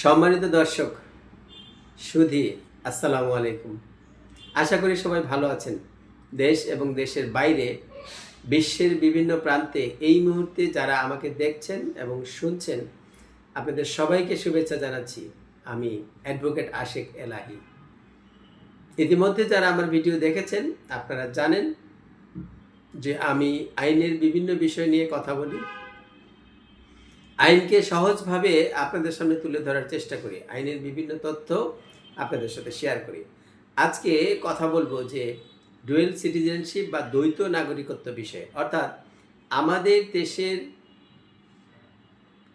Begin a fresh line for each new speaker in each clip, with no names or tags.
সম্মানিত দর্শক, সুধি, আসসালামু আলাইকুম। আশা করি সবাই ভালো আছেন। দেশ এবং দেশের বাইরে, বিশ্বের বিভিন্ন প্রান্তে এই মুহূর্তে যারা আমাকে দেখছেন এবং শুনছেন, আপনাদের সবাইকে শুভেচ্ছা জানাচ্ছি। আমি অ্যাডভোকেট আশেক এলাহি। ইতিমধ্যে যারা আমার ভিডিও দেখেছেন, আপনারা জানেন যে আমি আইনের বিভিন্ন বিষয় নিয়ে কথা বলি। আইনকে সহজভাবে আপনাদের সামনে তুলে ধরার চেষ্টা করি। আইনের বিভিন্ন তথ্য আপনাদের সাথে শেয়ার করি। আজকে কথা বলব যে ডুয়েল সিটিজেনশিপ বা দ্বৈত নাগরিকত্ব বিষয়ে। অর্থাৎ আমাদের দেশের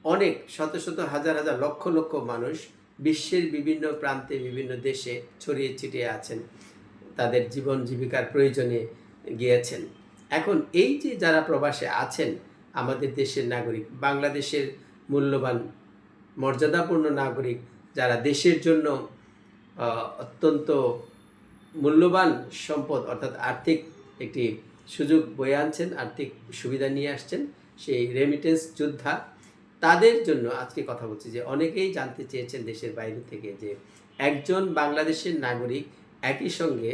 অনেক শত শত হাজার হাজার লক্ষ লক্ষ মানুষ বিশ্বের বিভিন্ন প্রান্তে, বিভিন্ন দেশে ছড়িয়ে ছিটিয়ে আছেন। তাদের জীবন জীবিকার প্রয়োজনে গিয়েছেন। এখন এই যে যারা প্রবাসে আছেন আমাদের দেশের নাগরিক, বাংলাদেশের মূল্যবান, মর্যাদাপূর্ণ নাগরিক, যারা দেশের জন্য অত্যন্ত মূল্যবান সম্পদ, অর্থাৎ আর্থিক একটি সুযোগ বয়ে আনছেন, আর্থিক সুবিধা নিয়ে আসছেন, সেই রেমিটেন্স যোদ্ধা, তাদের জন্য আজকে কথা বলছি যে অনেকেই জানতে চেয়েছেন দেশের বাইরে থেকে যে একজন বাংলাদেশের নাগরিক একই সঙ্গে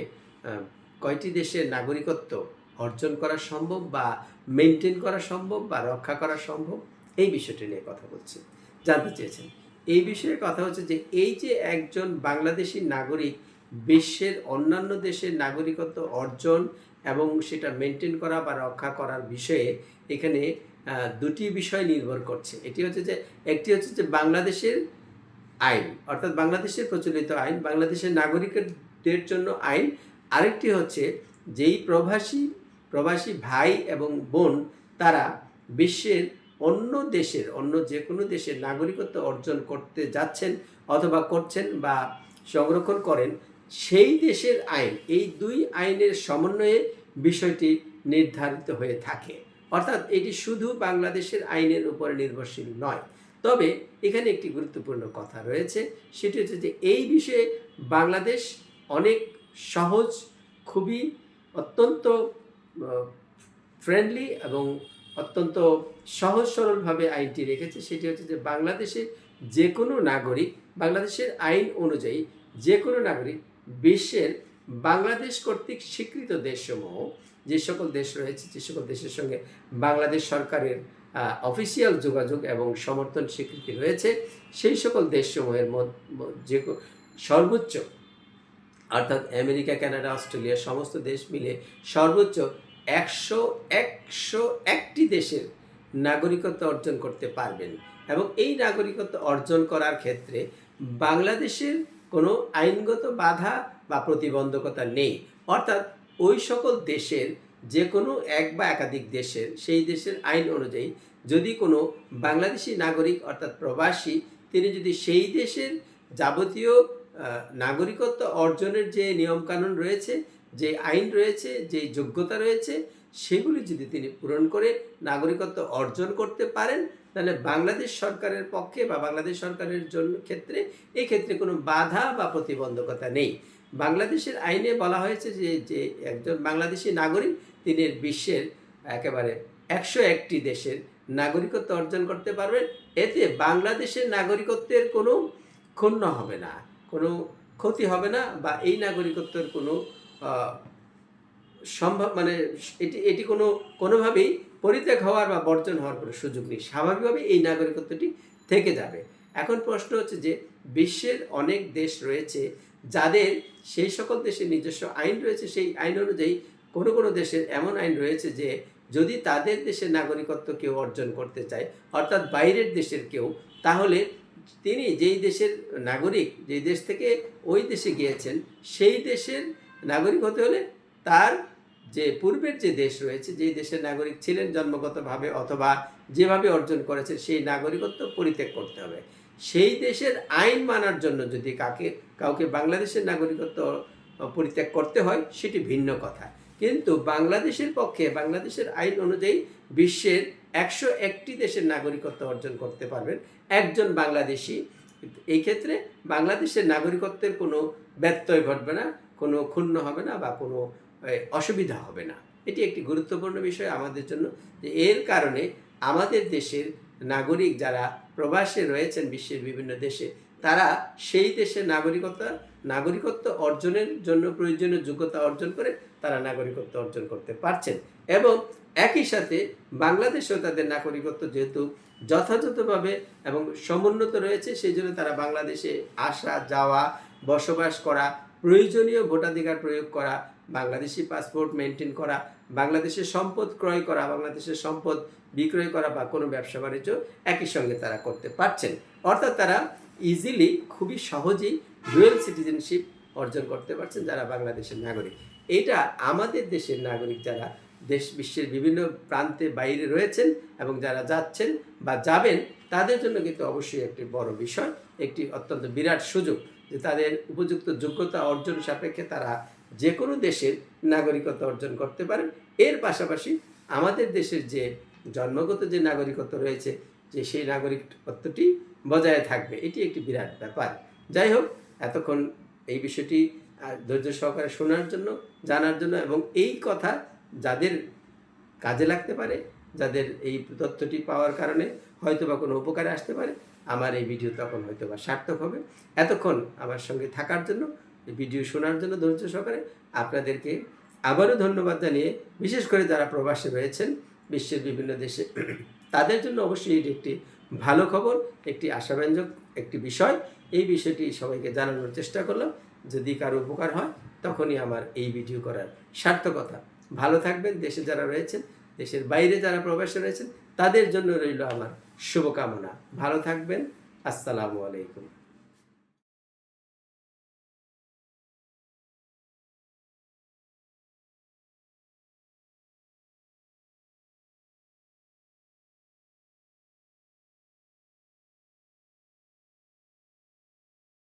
কয়টি দেশের নাগরিকত্ব অর্জন করা সম্ভব বা মেনটেন করা সম্ভব বা রক্ষা করা সম্ভব? এই বিষয়টি নিয়ে কথা বলছি। জানতে চেয়েছেন। এই বিষয়ে কথা হচ্ছে যে, এই যে একজন বাংলাদেশি নাগরিক বিশ্বের অন্যান্য দেশের নাগরিকত্ব অর্জন এবং সেটা মেনটেন করা বা রক্ষা করার বিষয়ে এখানে দুটি বিষয় নির্ভর করছে। এটি হচ্ছে যে, একটি হচ্ছে যে বাংলাদেশের আইন, অর্থাৎ বাংলাদেশের প্রচলিত আইন, বাংলাদেশের নাগরিকদের জন্য আইন। আরেকটি হচ্ছে যেই প্রবাসী প্রবাসী ভাই এবং বোন, তারা বিশ্বের অন্য দেশের, অন্য যে কোনো দেশের নাগরিকত্ব অর্জন করতে যাচ্ছেন অথবা করছেন বা সংরক্ষণ করেন, সেই দেশের আইন, এই দুই আইনের সমন্বয়ে বিষয়টি নির্ধারিত হয়ে থাকে। অর্থাৎ এটি শুধু বাংলাদেশের আইনের উপরে নির্ভরশীল নয়। তবে এখানে একটি গুরুত্বপূর্ণ কথা রয়েছে, সেটি হচ্ছে যে এই বিষয়ে বাংলাদেশ অনেক সহজ, খুবই অত্যন্ত ফ্রেন্ডলি এবং অত্যন্ত সহজ সরলভাবে আইনটি রেখেছে। সেটি হচ্ছে যে বাংলাদেশের যে কোনো নাগরিক, বাংলাদেশের আইন অনুযায়ী যে কোনো নাগরিক বিশ্বের বাংলাদেশ কর্তৃক স্বীকৃত দেশসমূহ, যে সকল দেশ রয়েছে, যে সকল দেশের সঙ্গে বাংলাদেশ সরকারের অফিসিয়াল যোগাযোগ এবং সমর্থন স্বীকৃতি রয়েছে, সেই সকল দেশসমূহের মধ্য যে সর্বোচ্চ অর্থাৎ আমেরিকা, কানাডা, অস্ট্রেলিয়া সমস্ত দেশ মিলে সর্বোচ্চ একশো একশো একটি দেশের নাগরিকত্ব অর্জন করতে পারবেন। এবং এই নাগরিকত্ব অর্জন করার ক্ষেত্রে বাংলাদেশের কোনো আইনগত বাধা বা প্রতিবন্ধকতা নেই। অর্থাৎ ওই সকল দেশের যে কোনো এক বা একাধিক দেশের, সেই দেশের আইন অনুযায়ী যদি কোনো বাংলাদেশি নাগরিক অর্থাৎ প্রবাসী, তিনি যদি সেই দেশের যাবতীয় নাগরিকত্ব অর্জনের যে নিয়মকানুন রয়েছে, যে আইন রয়েছে, যে যোগ্যতা রয়েছে, সেগুলি যদি তিনি পূরণ করে নাগরিকত্ব অর্জন করতে পারেন, তাহলে বাংলাদেশ সরকারের পক্ষে বা বাংলাদেশ সরকারের জন্য ক্ষেত্রে এই ক্ষেত্রে কোনো বাধা বা প্রতিবন্ধকতা নেই। বাংলাদেশের আইনে বলা হয়েছে যে যে একজন বাংলাদেশি নাগরিক তিনি বিশ্বের একেবারে একশো একটি দেশের নাগরিকত্ব অর্জন করতে পারবেন, এতে বাংলাদেশের নাগরিকত্বের কোনো ক্ষুণ্ণ হবে না। কোনো ক্ষতি হবে না বা এই নাগরিকত্বের কোনো সম্ভব মানে এটি এটি কোনো, কোনোভাবেই পরিত্যাগ হওয়ার বা বর্জন হওয়ার কোনো সুযোগ নেই। স্বাভাবিকভাবে এই নাগরিকত্বটি থেকে যাবে। এখন প্রশ্ন হচ্ছে যে, বিশ্বের অনেক দেশ রয়েছে যাদের সেই সকল দেশের নিজস্ব আইন রয়েছে। সেই আইন অনুযায়ী কোনো কোনো দেশের এমন আইন রয়েছে যে, যদি তাদের দেশের নাগরিকত্ব কেউ অর্জন করতে চায়, অর্থাৎ বাইরের দেশের কেউ, তাহলে তিনি যেই দেশের নাগরিক, যেই দেশ থেকে ওই দেশে গিয়েছেন, সেই দেশের নাগরিক হতে হলে তার যে পূর্বের যে দেশ রয়েছে, যেই দেশের নাগরিক ছিলেন জন্মগতভাবে অথবা যেভাবে অর্জন করেছেন, সেই নাগরিকত্ব পরিত্যাগ করতে হবে। সেই দেশের আইন মানার জন্য যদি কাকে, কাউকে বাংলাদেশের নাগরিকত্ব পরিত্যাগ করতে হয়, সেটি ভিন্ন কথা। কিন্তু বাংলাদেশের পক্ষে, বাংলাদেশের আইন অনুযায়ী বিশ্বের একশো একটি দেশের নাগরিকত্ব অর্জন করতে পারবেন। একজন বাংলাদেশি, এই ক্ষেত্রে বাংলাদেশের নাগরিকত্বের কোনো ব্যত্যয় ঘটবে না, কোনো ক্ষুণ্ণ হবে না বা কোনো অসুবিধা হবে না। এটি একটি গুরুত্বপূর্ণ বিষয় আমাদের জন্য যে এর কারণে আমাদের দেশের নাগরিক যারা প্রবাসে রয়েছেন বিশ্বের বিভিন্ন দেশে তারা সেই দেশের নাগরিকতা, নাগরিকত্ব অর্জনের জন্য প্রয়োজনীয় যোগ্যতা অর্জন করে তারা নাগরিকত্ব অর্জন করতে পারছেন। এবং একই সাথে বাংলাদেশেও তাদের নাগরিকত্ব যেহেতু যথাযথভাবে এবং সমুন্নত রয়েছে, সেই জন্য তারা বাংলাদেশে আসা, যাওয়া, বসবাস করা, প্রয়োজনীয় ভোটাধিকার প্রয়োগ করা, বাংলাদেশি পাসপোর্ট মেনটেন করা বাংলাদেশের সম্পদ ক্রয় করা, বাংলাদেশের সম্পদ বিক্রয় করা বা কোনো ব্যবসা বাণিজ্য একই সঙ্গে তারা করতে পারছেন। অর্থাৎ তারা ইজিলি খুবই সহজেই ডুয়েল সিটিজেনশিপ অর্জন করতে পারছেন যারা বাংলাদেশের নাগরিক। এটা আমাদের দেশের নাগরিক যারা দেশ, বিশ্বের বিভিন্ন প্রান্তে বাইরে রয়েছেন এবং যারা যাচ্ছেন বা যাবেন, তাদের জন্য কিন্তু অবশ্যই একটি বড় বিষয়, একটি অত্যন্ত বিরাট সুযোগ যে তাদের উপযুক্ত যোগ্যতা অর্জন সাপেক্ষে তারা যে কোনো দেশের নাগরিকত্ব অর্জন করতে পারেন। এর পাশাপাশি আমাদের দেশের যে জন্মগত যে নাগরিকত্ব রয়েছে, যে সেই নাগরিকত্বটি বজায় থাকবে, এটি একটি বিরাট ব্যাপার। যাই হোক, এতক্ষণ এই বিষয়টি ধৈর্য সহকারে শোনার জন্য, জানার জন্য এবং এই কথা যাদের কাজে লাগতে পারে, যাদের এই তথ্যটি পাওয়ার কারণে হয়তো বা কোনো উপকারে আসতে পারে, আমার এই ভিডিও তখন হয়তো বা সার্থক হবে। এতক্ষণ আমার সঙ্গে থাকার জন্য ভিডিও শোনার জন্য ধৈর্য সহকারে আপনাদেরকে আবারও ধন্যবাদ জানিয়ে বিশেষ করে যারা প্রবাসে রয়েছেন বিশ্বের বিভিন্ন দেশে, তাদের জন্য অবশ্যই এটি একটি ভালো খবর, একটি আশাব্যঞ্জক একটি বিষয়। এই বিষয়টি সবাইকে জানানোর চেষ্টা করলাম। যদি কারও উপকার হয়, তখনই আমার এই ভিডিও করার সার্থকতা। ভালো থাকবেন, দেশে যারা রয়েছেন, দেশের বাইরে যারা প্রবাসে রয়েছেন, তাদের জন্য রইল আমার শুভকামনা। ভালো থাকবেন, আসসালামু আলাইকুম।